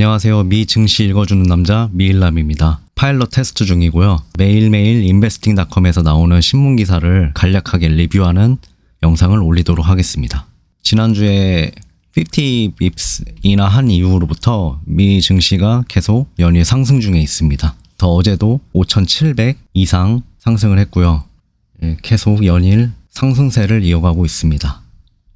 안녕하세요. 미 증시 읽어주는 남자 미일남입니다. 파일럿 테스트 중이고요. 매일매일 인베스팅닷컴에서 나오는 신문 기사를 간략하게 리뷰하는 영상을 올리도록 하겠습니다. 지난주에 50 bps 인하 한 이후로부터 미 증시가 계속 연일 상승 중에 있습니다. 더 어제도 5,700 이상 상승을 했고요. 예, 계속 연일 상승세를 이어가고 있습니다.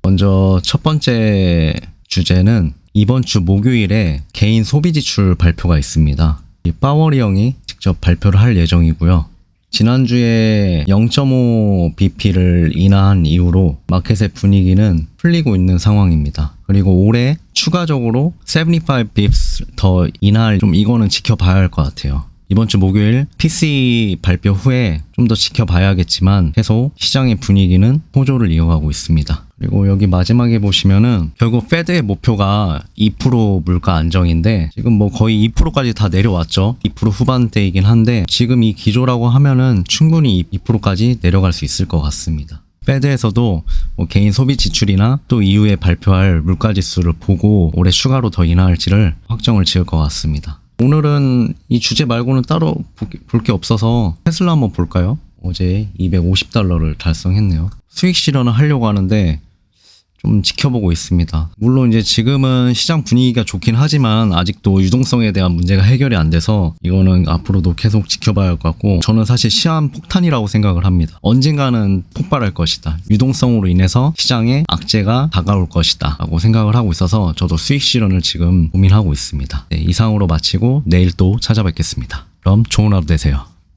먼저 첫 번째 주제는 이번 주 목요일에 개인 소비 지출 발표가 있습니다. 이 파워리 형이 직접 발표를 할 예정이고요. 지난주에 0.5 bp를 인하한 이후로 마켓의 분위기는 풀리고 있는 상황입니다. 그리고 올해 추가적으로 75 bps 더 인하할 좀 이거는 지켜봐야 할 것 같아요. 이번 주 목요일 PC 발표 후에 좀 더 지켜봐야겠지만 계속 시장의 분위기는 호조를 이어가고 있습니다. 그리고 여기 마지막에 보시면은 결국 페드의 목표가 2% 물가 안정인데 지금 뭐 거의 2%까지 다 내려왔죠. 2% 후반대이긴 한데 지금 이 기조라고 하면은 충분히 2%까지 내려갈 수 있을 것 같습니다. 페드에서도 뭐 개인 소비 지출이나 또 이후에 발표할 물가 지수를 보고 올해 추가로 더 인하할지를 확정을 지을 것 같습니다. 오늘은 이 주제 말고는 따로 볼 게 없어서 테슬라 한번 볼까요? 어제 250달러를 달성했네요. 수익 실현을 하려고 하는데 좀 지켜보고 있습니다. 물론 이제 지금은 시장 분위기가 좋긴 하지만 아직도 유동성에 대한 문제가 해결이 안 돼서 이거는 앞으로도 계속 지켜봐야 할 것 같고 저는 사실 시한 폭탄이라고 생각을 합니다. 언젠가는 폭발할 것이다. 유동성으로 인해서 시장에 악재가 다가올 것이다. 라고 생각을 하고 있어서 저도 수익 실현을 지금 고민하고 있습니다. 네, 이상으로 마치고 내일 또 찾아뵙겠습니다. 그럼 좋은 하루 되세요.